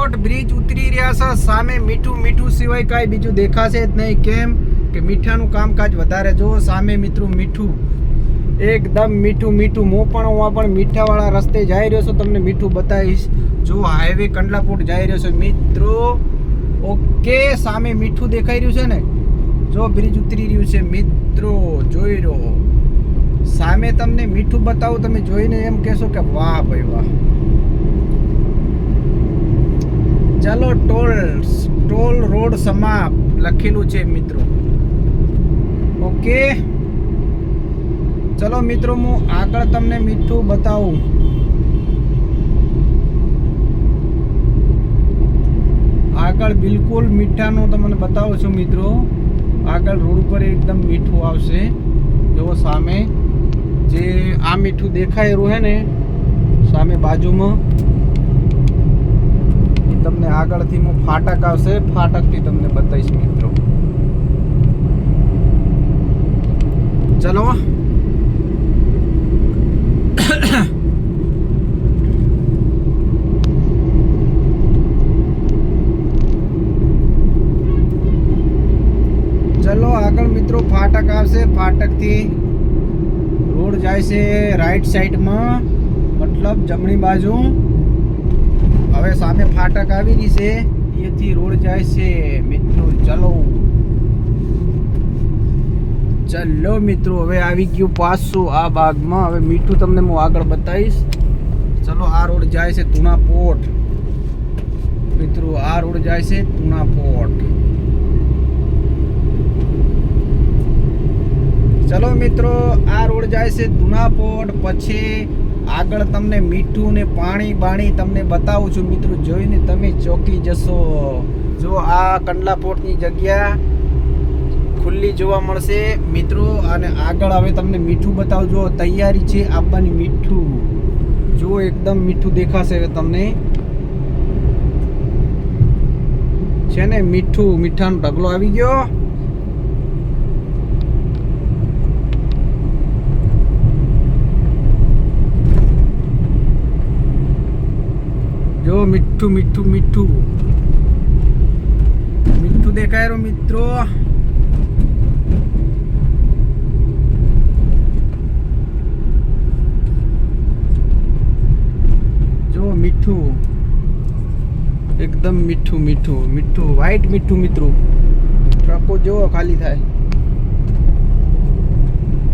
કંડલાપોટ bridge ઉતરી રહ્યા છે. સામે મીઠું મીઠું સિવાય કાંઈ બીજું દેખાશે જ નહીં. કેમ કે મીઠાનું કામકાજ વધારે? જો સામે મિત્રો મીઠું. એકદમ મીઠું મીઠું. હું પણ હું પણ મીઠાવાળા રસ્તે જઈ રહ્યો છું. તમને મીઠું બતાવીશ. જો હાઈવે કંડલાપોટ જઈ રહ્યો છું. મિત્રો, ઓકે, સામે મીઠું દેખાઈ રહ્યું છે ને? જો, બ્રિજ ઉતરી રહ્યું છે. મિત્રો, જોઈ રહ્યો. સામે તમને મીઠું બતાવું. તમે જોઈને એમ કહેશો કે વાહ ભાઈ વાહ. ચાલો ટોલ ટોલ રોડ સમાપ લખેલું છે મિત્રો. ઓકે? ચલો મિત્રો, હું આગળ તમને મીઠું બતાવું. આગળ બિલકુલ મીઠાનું તમને બતાવું છું મિત્રો. આગળ રોડ ઉપર એકદમ મીઠું આવશે. જો સામે. જે આ મીઠું દેખાય રહ્યું હે ને, સામે બાજુમાં. આગળથી હું ફાટક આવશે. ફાટકથી તમને બતાવીશ મિત્રો. ચલો આગળ મિત્રો ફાટક આવશે. ફાટકથી રોડ જાય છે રાઈટ સાઈડમાં મતલબ જમણી બાજુ. હવે સામે ફાટક આવી રહી છે. એથી રોડ જાય છે. મિત્રો, ચલો. ચલો મિત્રો, હવે આવી ગયું પાછું આ ભાગમાં. હવે મીઠું તમને હું આગળ બતાવીશ. ચલો, આ રોડ જાય છે તુણા પોર્ટ. મિત્રો, આ રોડ જાય છે તુણા પોર્ટ. ચલો મિત્રો, આ રોડ જાય છે દુનાપોટ, પછી આગળ તમને મીઠું ને પાણી બાણી તમને બતાવું છું. મિત્રો, જોઈને તમે ચોકી જશો. જો આ કંડલાપોટની જગ્યા ખુલ્લી જોવા મળશે. મિત્રો, અને આગળ હવે તમને મીઠું બતાવજો તૈયારી છે આપવાની મીઠું. જો એકદમ મીઠું દેખાશે હવે તમને. છે ને, મીઠું, મીઠાનો ઢગલો આવી ગયો. જો મીઠું મીઠું મીઠું. મીઠું દેખાય રહ્યો મિત્રો. જો મીઠું, એકદમ મીઠું મીઠું મીઠું વ્હાઈટ મીઠું મિત્રો. ટ્રકો જેવો ખાલી થાય.